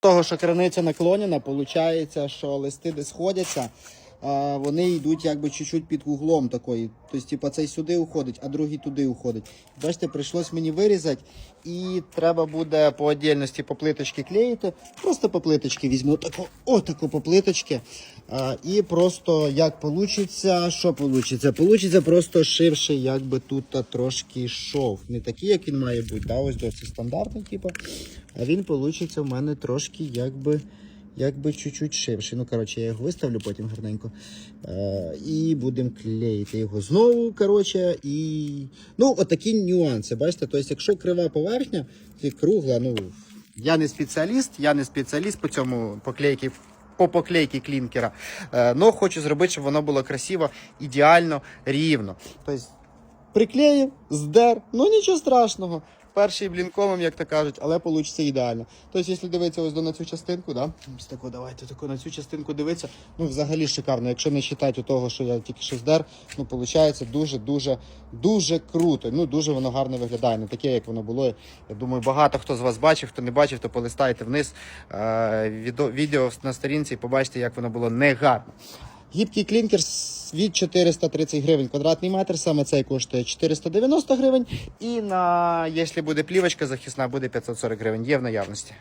того, що криниця наклонена, виходить, що листи де сходяться, а, вони йдуть якби чуть-чуть під углом такої. Тобто, типу, цей сюди уходить, а другий туди уходить. Бачите, прийшлось мені вирізати, і треба буде по отдельності по плиточки клеїти. Просто по плиточки візьму тако, отако по плиточки. А, і просто як получиться, що получиться? Получиться просто ширший, якби тут трошки шов. Не такий, як він має бути. Да? Ось до це стандартний, типу. А він получиться в мене трошки якби. Якби чуть-чуть ширший. Ну, коротше, я його виставлю потім гарненько. Е, і будемо клеїти його знову. Коротше, і. Ну, отакі нюанси. Бачите, тобто, якщо крива поверхня, і кругла, ну. Я не спеціаліст, я не спеціаліст по цьому поклейки. По поклейки клінкера. Е, хочу зробити, щоб воно було красиво, ідеально, рівно. Тобто, приклеїв, здер, ну нічого страшного. Перший блінкомом, як то кажуть, але вийде ідеально. Тобто, якщо дивитися ось на цю частинку, да? ось давайте тако на цю частинку дивитися, ну взагалі шикарно. Якщо не вважати того, що я тільки що здер, ну виходить дуже-дуже дуже круто. Ну дуже воно гарно виглядає. Не таке, як воно було. Я думаю, багато хто з вас бачив, хто не бачив, то полистайте вниз е, відео, на сторінці і побачите, як воно було негарно. Гібкий клінкер від 430 гривень квадратний метр, саме цей коштує 490 гривень. І на, якщо буде плівочка захисна, буде 540 гривень. Є в наявності.